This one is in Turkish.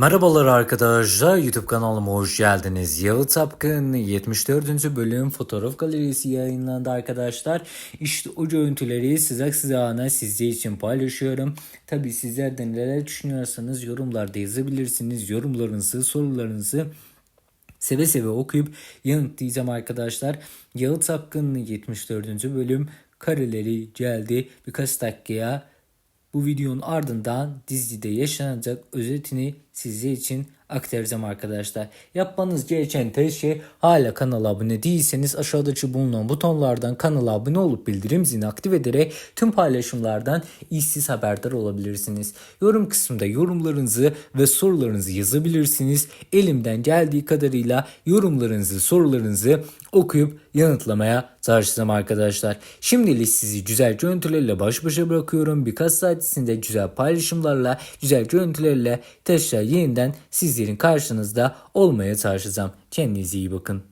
Merhabalar arkadaşlar YouTube kanalıma hoş geldiniz. Yağı Tapkın 74. bölüm fotoğraf galerisi yayınlandı arkadaşlar. İşte o görüntüleri sıcak sıcağına sizler için paylaşıyorum. Tabi sizler de neler düşünüyorsanız yorumlarda yazabilirsiniz. Yorumlarınızı, sorularınızı seve seve okuyup yanıtlayacağım arkadaşlar. Yağı Tapkın 74. bölüm kareleri geldi birkaç dakikaya bu videonun ardından dizide yaşanacak özetini sizler için aktaracağım arkadaşlar. Yapmanız gereken tek şey hala kanala abone değilseniz aşağıdaki bulunan butonlardan kanala abone olup bildirim zilini aktif ederek tüm paylaşımlardan işsiz haberdar olabilirsiniz. Yorum kısmında yorumlarınızı ve sorularınızı yazabilirsiniz. Elimden geldiği kadarıyla yorumlarınızı, sorularınızı okuyup yanıtlamaya çalışacağım arkadaşlar. Şimdilik sizi güzel görüntülerle baş başa bırakıyorum. Birkaç saat içinde güzel paylaşımlarla, güzel görüntülerle tekrar yeniden sizlerin karşınızda olmaya çalışacağım. Kendinize iyi bakın.